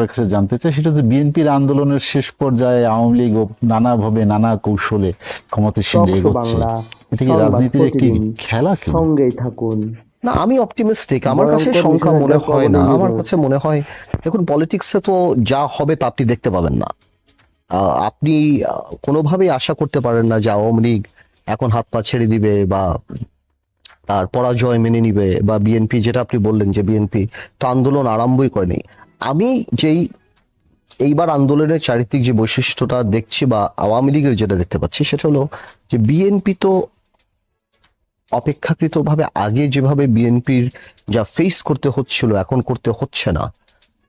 আপনার কাছে জানতে চাই সেটা হচ্ছে বিএনপির আন্দোলনের শেষ পর্যায়ে আওয়ামী লীগ নানাভাবে নানা কৌশলে ক্ষমতাসীন এগোচ্ছে। এটা কি রাজনীতির একটি খেলা সঙ্গেই থাকুন। না আমি অপটিমিস্টিক আমার কাছে সংখ্যা মনে হয় না। আমার কাছে মনে হয় দেখুন পলিটিক্সে তো যা হবে তা আপনি দেখতে পাবেন না। আপনি কোনোভাবেই আশা করতে পারেন না যে আওয়ামী লীগ এখন হাত পা ছেড়ে দিবে বা তার পরাজয় মেনে নিবে বা বিএনপি যেটা আপনি বললেন যে বিএনপি তো আন্দোলন আরম্ভই করেনি। আমি যেই এইবার আন্দোলনের চারিত্রিক যে বৈশিষ্ট্যটা দেখছি বা আওয়ামী লীগের যেটা দেখতে পাচ্ছি, সেটা হলো যে বিএনপি তো অপেক্ষাকৃতভাবে আগে যেভাবে বিএনপির যা ফেস করতে হচ্ছিল, এখন করতে হচ্ছে না।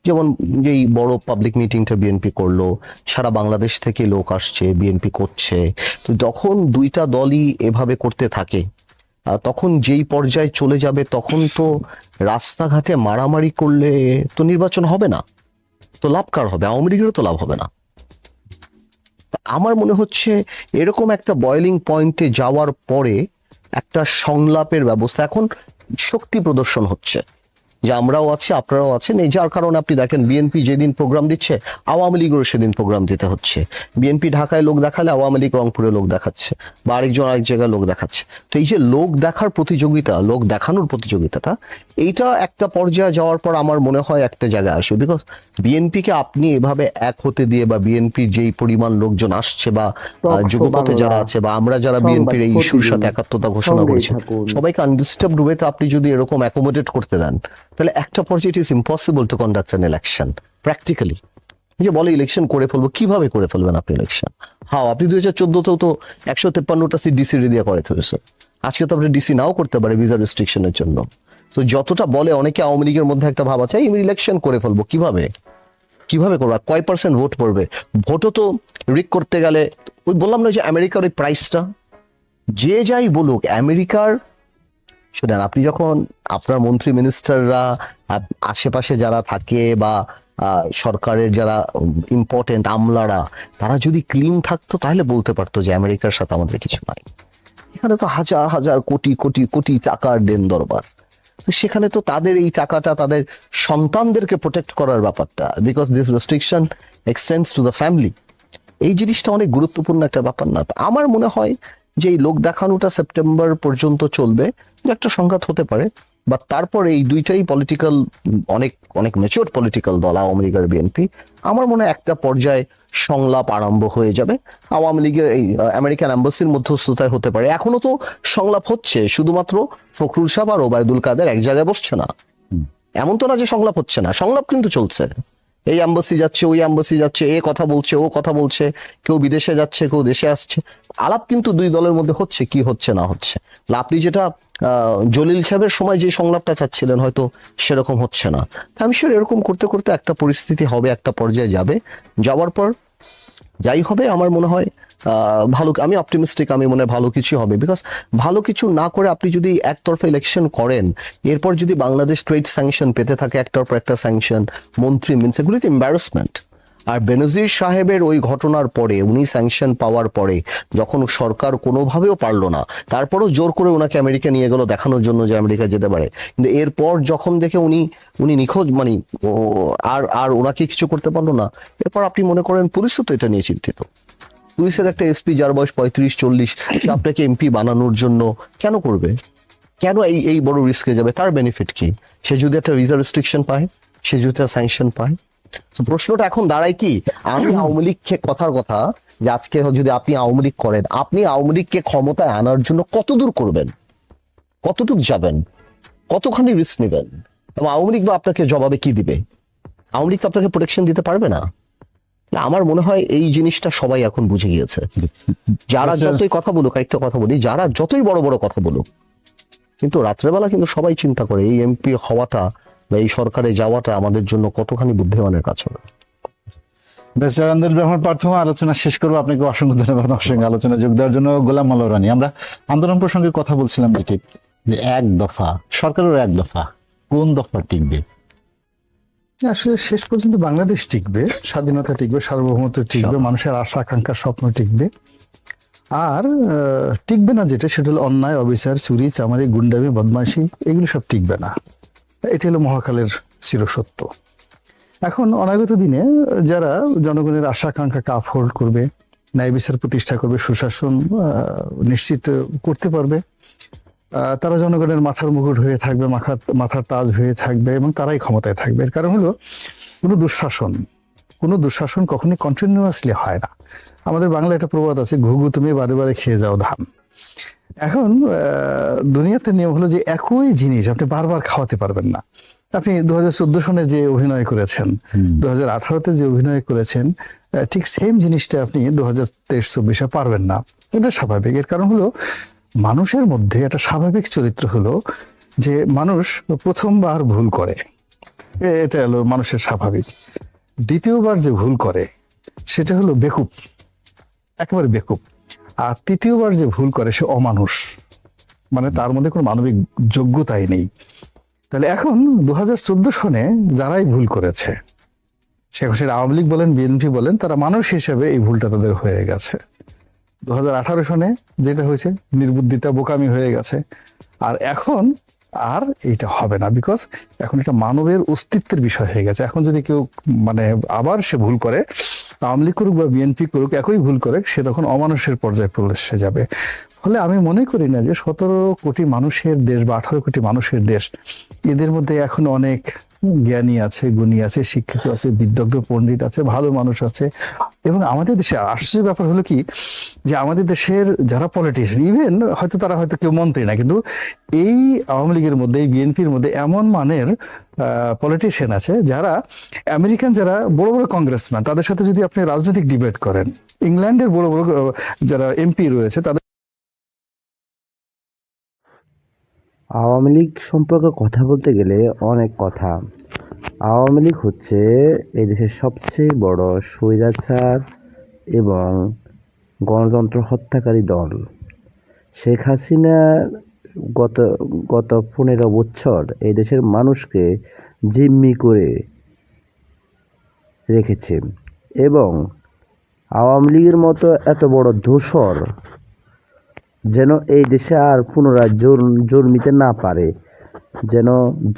যেমন যেই বড় পাবলিক মিটিংটা বিএনপি করল, সারা বাংলাদেশ থেকে লোক আসছে, বিএনপি করছে। তো যখন দুইটা দলই এভাবে করতে থাকে তখন যেই পর্যায়ে চলে যাবে, তখন তো রাস্তাঘাটে মারামারি করলে তো নির্বাচন হবে না। তো লাভ কার হবে? আওয়ামী লীগেরও তো লাভ হবে না। আমার মনে হচ্ছে এরকম একটা বয়লিং পয়েন্টে যাওয়ার পরে একটা সংলাপের ব্যবস্থা, এখন শক্তি প্রদর্শন হচ্ছে। যে আমরাও আছি আপনারাও আছেন। এই যার কারণে আপনি দেখেন বিএনপি যেদিন প্রোগ্রাম দিচ্ছে আওয়ামী লীগেরও সেদিন প্রোগ্রাম দিতে হচ্ছে। বিএনপি ঢাকায় লোক দেখালে আওয়ামী লীগ রংপুরে লোক দেখাচ্ছে বা আরেকজন আরেক জায়গায় লোক দেখাচ্ছে। তো এই যে লোক দেখার প্রতিযোগিতা লোক দেখানোর প্রতিযোগিতাটা এইটা একটা পর্যায়ে যাওয়ার পর আমার মনে হয় একটা জায়গায় আসবে। বিকজ বিএনপিকে আপনি এভাবে এক হতে দিয়ে বা বিএনপির যেই পরিমাণ লোকজন আসছে বা যুগপথে যারা আছে বা আমরা যারা বিএনপির এই ইস্যুর সাথে একাত্মতা ঘোষণা করেছি। সবাইকে আনডিস্টার্ব ওয়েতে আপনি যদি এরকম অ্যাকোমোডেট করতে দেন তাহলে একটা পর্যায়ে it is impossible to conduct an election practically যে বলে ইলেকশন করে ফেলব, কীভাবে করে ফেলবেন আপনি ইলেকশন হাও, আপনি দুই হাজার চোদ্দতেও তো একশো তেপ্পান্নটা সিট ডিসি দিয়ে করে ফেলেছে আজকে তো আপনি ডিসি নাও করতে পারে ভিসা রেস্ট্রিকশনের জন্য। তো যতটা বলে অনেকে আওয়ামী লীগের মধ্যে একটা ভাব আছে ইলেকশন করে ফেলব কীভাবে? কীভাবে করব? কয় পার্সেন্ট ভোট পড়বে? ভোটও তো রিক করতে গেলে, ওই বললাম না যে আমেরিকার ওই প্রাইসটা যে যাই বলুক আমেরিকার শুনেন, আপনি যখন আপনার মন্ত্রী মিনিস্টাররা আশেপাশে যারা থাকে বা সরকারের যারা ইম্পর্টেন্ট আমলারা, তারা যদি ক্লিন থাকতো তাহলে বলতে পারতো যে আমেরিকার সাথে আমাদের কিছু নাই। এখানে তো হাজার হাজার কোটি কোটি কোটি টাকার দেন দরবার। তো সেখানে তো তাদের এই টাকাটা, তাদের সন্তানদেরকে প্রোটেক্ট করার ব্যাপারটা because this restriction extends to the family এই জিনিসটা অনেক গুরুত্বপূর্ণ একটা ব্যাপার না। আমার মনে হয় যে এই লোক দেখানোটা সেপ্টেম্বর পর্যন্ত চলবে একটা সংঘাত হতে পারে বা তারপর এই দুইটাই পলিটিক্যাল অনেক অনেক মেচোর পলিটিক্যাল দল আওয়ামী লীগ আর বিএনপি আমার মনে হয় একটা পর্যায়ে সংলাপ আরম্ভ হয়ে যাবে। আওয়ামী লীগের এই আমেরিকান অ্যাম্বাসির মধ্যস্থতায় হতে পারে। এখনও তো সংলাপ হচ্ছে শুধুমাত্র ফখরুল সাহেব আর ওবায়দুল কাদের এক জায়গায় বসছে না। এমন তো না যে সংলাপ হচ্ছে না সংলাপ কিন্তু চলছে। এই অ্যাম্বাসি যাচ্ছে, ওই অ্যাম্বাসি যাচ্ছে, এ কথা বলছে, ও কথা বলছে, কেউ বিদেশে যাচ্ছে, কেউ দেশে আসছে। আলাপ কিন্তু দুই দলের মধ্যে হচ্ছে, কি হচ্ছে না হচ্ছে। আপনি যেটা জলিল সাহেবের সময় যে সংলাপটা চাচ্ছিলেন, হয়তো সেরকম হচ্ছে না। আমি এরকম করতে করতে একটা পরিস্থিতি হবে, একটা পর্যায়ে যাবে। যাওয়ার পর যাই হবে, আমার মনে হয় ভালো আমি অপটিমিস্টিক আমি মনে হয় ভালো কিছু হবে। বিকজ ভালো কিছু না করে আপনি যদি একতরফা ইলেকশন করেন, এরপর যদি বাংলাদেশ ট্রেড স্যাংশন পেতে থাকে একটার পর একটা স্যাংশন মন্ত্রী মিনস এগুলি তো এম্বারাসমেন্ট আর বেনজির সাহেবের ওই ঘটনার পরে উনি স্যাংশন পাওয়ার পরে যখন সরকার কোনোভাবেও পারল না, তারপরেও জোর করে ওনাকে আমেরিকা নিয়ে গেল দেখানোর জন্য যে আমেরিকা যেতে পারে। কিন্তু এরপর যখন দেখে উনি উনি নিখোঁজ মানে আর আর ওনাকে কিছু করতে পারল না। এরপর আপনি মনে করেন পুলিশও তো এটা নিয়ে চিন্তিত। পুলিশের একটা এসপি যার বয়স পঁয়ত্রিশ, চল্লিশ আপনাকে এমপি বানানোর জন্য কেন করবে? কেন এই এই বড় রিস্কে যাবে? তার বেনিফিট কি? সে যদি একটা ভিসা রেস্ট্রিকশন পায়, সে যদি স্যাংশন পায় প্রশ্নটা এখন দাঁড়ায় কি? আমি আওয়ামী লীগকে কথার কথা যে আজকে যদি আপনি আওয়ামী লীগ করেন আপনি আওয়ামী লীগকে ক্ষমতায় আনার জন্য কত দূর করবেন? কতটুক যাবেন? কতখানি রিস্ক নেবেন? এবং আওয়ামী লীগ বা আপনাকে জবাবে কি দিবে? আওয়ামী লীগ তো আপনাকে প্রোটেকশন দিতে পারবে না। না, আমার মনে হয় এই জিনিসটা সবাই এখন বুঝে গিয়েছে। যারা। যতই কথা বলুক একটা কথা বলি যারা যতই বড় বড় কথা বলুক কিন্তু রাত্রেবেলা কিন্তু সবাই চিন্তা করে এই এমপি হওয়াটা বা এই সরকারে যাওয়াটা আমাদের জন্য কতখানি বুদ্ধিমানের কাজ হবে? বেচার আন্দোলন ব্রাহ্মণ প্রার্থনা আলোচনা শেষ করব। আপনাকে অসংখ্য ধন্যবাদ আমার সঙ্গে আলোচনা যোগ দেওয়ার জন্য। গোলাম মাল্লা রানী আমরা আন্দোলন প্রসঙ্গে কথা বলছিলাম যেটি যে এক দফা সরকারের এক দফা কোন দফা টিকবে? আসলে শেষ পর্যন্ত বাংলাদেশ টিকবে স্বাধীনতা টিকবে সার্বভৌমত্ব টিকবে মানুষের আশা আকাঙ্ক্ষার স্বপ্ন টিকবে। আর আহ, টিকবে না যেটা সেটা হলো অন্যায় অবিচার চুরি চামারি গুন্ডামি বদমাইশি এগুলো সব টিকবে না। এটি হলো মহাকালের চিরসত্য। এখন অনাগত দিনে যারা জনগণের আশা কাপ হোল্ড করবে, ন্যায় বিচার প্রতিষ্ঠা করবে, সুশাসন নিশ্চিত করতে পারবে তারা জনগণের মাথার মুকুট হয়ে থাকবে, মাথার মাথার তাজ হয়ে থাকবে এবং তারাই ক্ষমতায় থাকবে। এর কারণ হলো কোনো দুঃশাসন কোনো দুঃশাসন কখনোই কন্টিনিউয়াসলি হয় না। আমাদের বাংলা একটা প্রবাদ আছে, ঘুঘু তুমি বারে বারে খেয়ে যাও ধান। এখন দুনিয়াতে নিয়ম হলো যে একই জিনিস আপনি বারবার খাওয়াতে পারবেন না। আপনি দু হাজার চোদ্দ সনে যে অভিনয় করেছেন দু হাজার আঠারোতে যে অভিনয় করেছেন ঠিক সেম জিনিসটা আপনি দু হাজার তেইশ চব্বিশে পারবেন না। এটা স্বাভাবিক। এর কারণ হলো মানুষের মধ্যে একটা স্বাভাবিক চরিত্র হলো যে মানুষ প্রথমবার ভুল করে। এটা হলো মানুষের স্বাভাবিক। দ্বিতীয়বার যে ভুল করে সেটা হলো বেকুব। একেবারে বেকুব। আর তৃতীয়বার যে ভুল করে সে অমানুষ। মানে তার মধ্যে কোনো মানবিক যোগ্যতাই নেই। তাহলে এখন দু হাজার চোদ্দ সনে যারাই ভুল করেছে এখন সেটা আওয়ামী লীগ বলেন, বিএনপি বলেন, তারা মানুষ হিসেবে এই ভুলটা তাদের হয়ে গেছে। দু হাজার আঠারো সনে যেটা হয়েছে, নির্বুদ্ধিতা বোকামি হয়ে গেছে। আর এখন আর এইটা হবে না বিকজ এখন এটা মানবের অস্তিত্বের বিষয় হয়ে গেছে। এখন যদি কেউ মানে আবার সে ভুল করে আওয়ামী লীগ করুক বা বিএনপি করুক, একই ভুল করে, সে তখন অমানুষের পর্যায়ে প্রবেশে যাবে। ফলে আমি মনে করি না যে সতেরো কোটি মানুষের দেশ বা আঠারো কোটি মানুষের দেশ, এদের মধ্যে এখন অনেক জ্ঞানী আছে, গুণী আছে, শিক্ষিত আছে বিদগ্ধ পণ্ডিত আছে, ভালো মানুষ আছে। এবং আমাদের দেশে আশ্চর্যের ব্যাপার হলো কি, যে আমাদের দেশের যারা পলিটিশিয়ান ইভেন হয়তো তারা হয়তো কেউ মন্ত্রী না, কিন্তু এই আওয়ামী লীগের মধ্যে, এই বিএনপির মধ্যে এমন মানের পলিটিশিয়ান আছে যারা আমেরিকান যারা বড় বড় কংগ্রেসম্যান তাদের সাথে যদি আপনি রাজনৈতিক ডিবেট করেন, ইংল্যান্ডের বড় বড় যারা এমপি রয়েছে, তাদের আওয়ামী লীগ সম্পর্কে কথা বলতে গেলে অনেক কথা। আওয়ামী লীগ হচ্ছে এই দেশের সবচেয়ে বড় স্বৈরাচার এবং গণতন্ত্র হত্যাকারী দল। শেখ হাসিনা গত গত পনেরো বছর এই দেশের মানুষকে জিম্মি করে রেখেছে এবং আওয়ামী লীগের মতো এত বড় দোসর যেন এই দেশে আর পুনরায় জন্ম জন্মিতে না পারে। যেন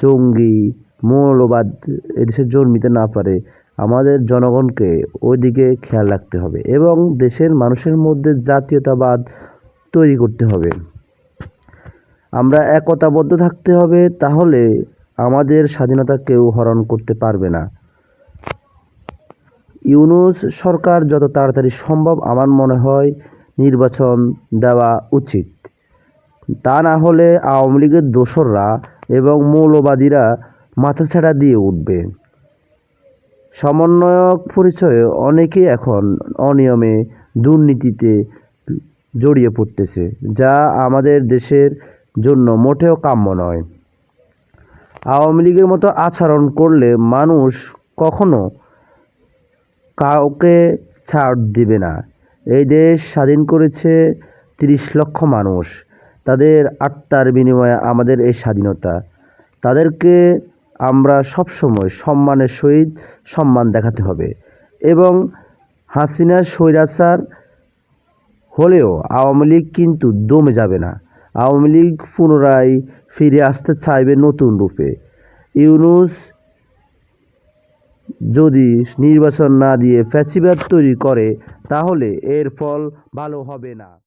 জঙ্গি, মৌলবাদ এদেশে জন্মিতে না পারে। আমাদের জনগণকে ওইদিকে খেয়াল রাখতে হবে এবং দেশের মানুষের মধ্যে জাতীয়তাবাদ তৈরি করতে হবে। আমরা একতাবদ্ধ থাকতে হবে, তাহলে আমাদের স্বাধীনতা কেউ হরণ করতে পারবে না। ইউনুস সরকার যত তাড়াতাড়ি সম্ভব আমার মনে হয় নির্বাচন দেওয়া উচিত। তা না হলে আওয়ামী লীগের দোসররা এবং মৌলবাদীরা মাথাছাড়া দিয়ে উঠবে। সমন্বয়ক পরিচয়ে অনেকেই এখন অনিয়মে দুর্নীতিতে জড়িয়ে পড়তেছে, যা আমাদের দেশের জন্য মোটেও কাম্য নয়। আওয়ামী লীগের মতো আচরণ করলে মানুষ কখনো কাউকে ছাড় দিবে না। এই দেশ স্বাধীন করেছে তিরিশ লক্ষ মানুষ। তাদের আত্মার বিনিময়ে আমাদের এই স্বাধীনতা। তাদেরকে আমরা সবসময় সম্মানের সহিত সম্মান দেখাতে হবে এবং হাসিনা, স্বৈরাচার হলেও আওয়ামী লীগ কিন্তু দমে যাবে না। আওয়ামী লীগ পুনরায় ফিরে আসতে চাইবে নতুন রূপে। ইউনুস যদি নির্বাচন না দিয়ে ফ্যাসিবাদ তৈরি করে তাহলে এর ফল ভালো হবে না।